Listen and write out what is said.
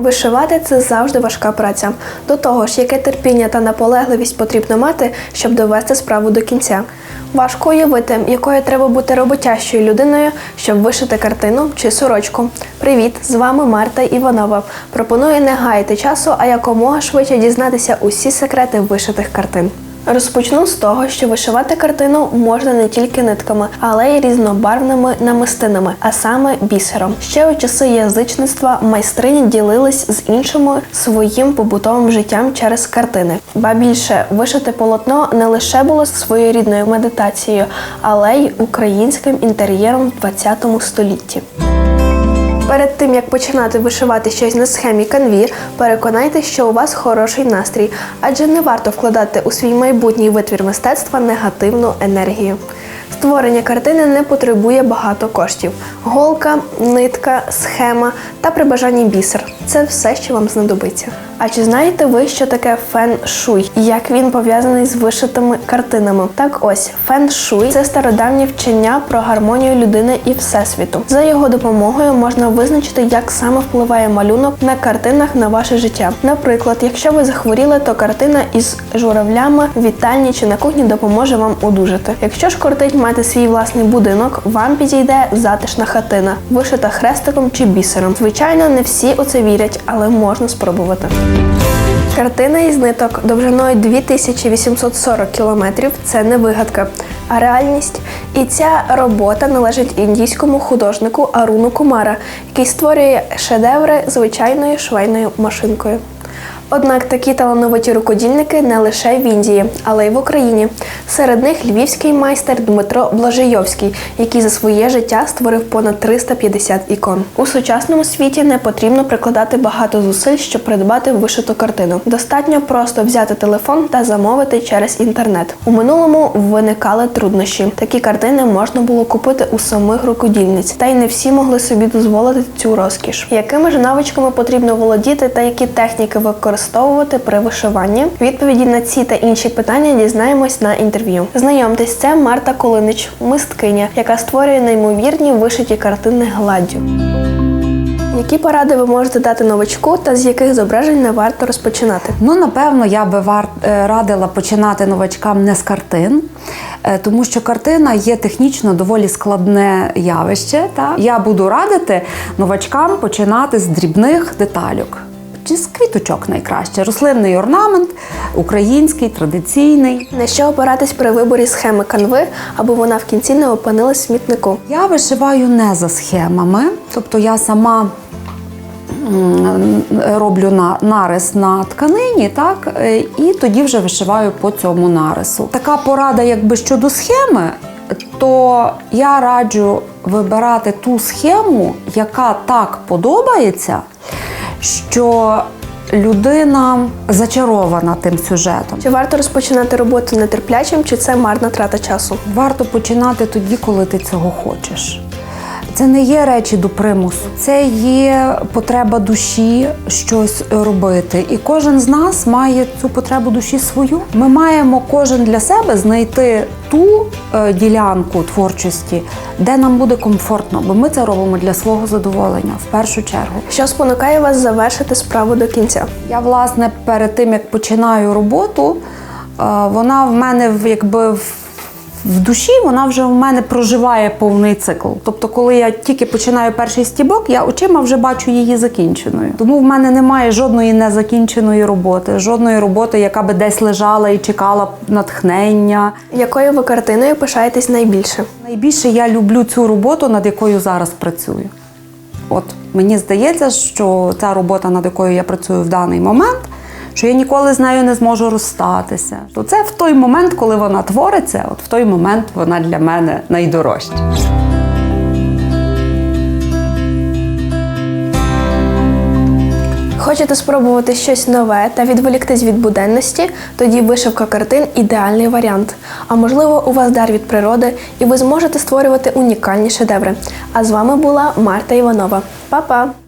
Вишивати це завжди важка праця. До того ж, яке терпіння та наполегливість потрібно мати, щоб довести справу до кінця. Важко уявити, якою треба бути роботящою людиною, щоб вишити картину чи сорочку. Привіт, з вами Марта Іванова. Пропоную не гаяти часу, а якомога швидше дізнатися усі секрети вишитих картин. Розпочну з того, що вишивати картину можна не тільки нитками, але й різнобарвними намистинами, а саме бісером. Ще у часи язичництва майстрині ділились з іншими своїм побутовим життям через картини. Ба більше вишити полотно не лише було своєрідною медитацією, але й українським інтер'єром в ХХ столітті. Перед тим як починати вишивати щось на схемі канві, переконайтеся, що у вас хороший настрій, адже не варто вкладати у свій майбутній витвір мистецтва негативну енергію. Створення картини не потребує багато коштів: голка, нитка, схема та при бажанні бісер це все, що вам знадобиться. А чи знаєте ви, що таке фен-шуй? і Як він пов'язаний з вишитими картинами? Так ось фен-шуй – це стародавнє вчення про гармонію людини і всесвіту. За його допомогою можна визначити, як саме впливає малюнок на картинах на ваше життя. Наприклад, якщо ви захворіли, то картина із журавлями вітальні чи на кухні допоможе вам одужати. Якщо ж кортить мати свій власний будинок, вам підійде затишна хатина, вишита хрестиком чи бісером. Звичайно, не всі у це вірять, але можна спробувати. Картина із ниток довжиною 2840 кілометрів це не вигадка, а реальність. І ця робота належить індійському художнику Аруну Кумара, який створює шедеври звичайною швейною машинкою. Однак такі талановиті рукодільники не лише в Індії, але й в Україні. Серед них львівський майстер Дмитро Блажейовський, який за своє життя створив понад 350 ікон. У сучасному світі не потрібно прикладати багато зусиль, щоб придбати вишиту картину. Достатньо просто взяти телефон та замовити через інтернет. У минулому виникали труднощі. Такі картини можна було купити у самих рукодільниць, та й не всі могли собі дозволити цю розкіш. Якими ж навичками потрібно володіти та які техніки використовувати при вишиванні? Відповіді на ці та інші питання дізнаємось на інтерв'ю. Знайомтесь, це Марта Колинич, мисткиня, яка створює неймовірні вишиті картини гладдю. Які поради ви можете дати новачку та з яких зображень не варто розпочинати? Ну, напевно, я би вар... е, радила починати новачкам не з картин, е, тому що картина є технічно доволі складне явище. Так? Я буду радити новачкам починати з дрібних детальок. Чи з квіточок найкраще. Рослинний орнамент, український, традиційний. На що опиратись при виборі схеми канви, аби вона в кінці не опинилась в смітнику? Я вишиваю не за схемами, тобто я сама роблю на, нарис на тканині, так, і тоді вже вишиваю по цьому нарису. Така порада, якби щодо схеми, то я раджу вибирати ту схему, яка так подобається, що людина зачарована тим сюжетом. Чи варто розпочинати роботу нетерплячим, чи це марна трата часу? Варто починати тоді, коли ти цього хочеш. Це не є речі до примусу, це є потреба душі щось робити. І кожен з нас має цю потребу душі свою. Ми маємо кожен для себе знайти ту е, ділянку творчості, де нам буде комфортно, бо ми це робимо для свого задоволення в першу чергу. Що спонукає вас завершити справу до кінця? Я, власне, перед тим як починаю роботу, е, вона в мене в- якби в. В душі вона вже в мене проживає повний цикл. Тобто, коли я тільки починаю перший стібок, я очима вже бачу її закінченою. Тому в мене немає жодної незакінченої роботи, жодної роботи, яка би десь лежала і чекала натхнення. Якою ви картиною пишаєтесь найбільше? Найбільше я люблю цю роботу, над якою зараз працюю. От мені здається, що ця робота, над якою я працюю в даний момент, що я ніколи з нею не зможу розстатися. То це в той момент, коли вона твориться, от в той момент вона для мене найдорожча. Хочете спробувати щось нове та відволіктись від буденності? Тоді вишивка картин ідеальний варіант. А можливо, у вас дар від природи, і ви зможете створювати унікальні шедеври. А з вами була Марта Іванова. Па-па!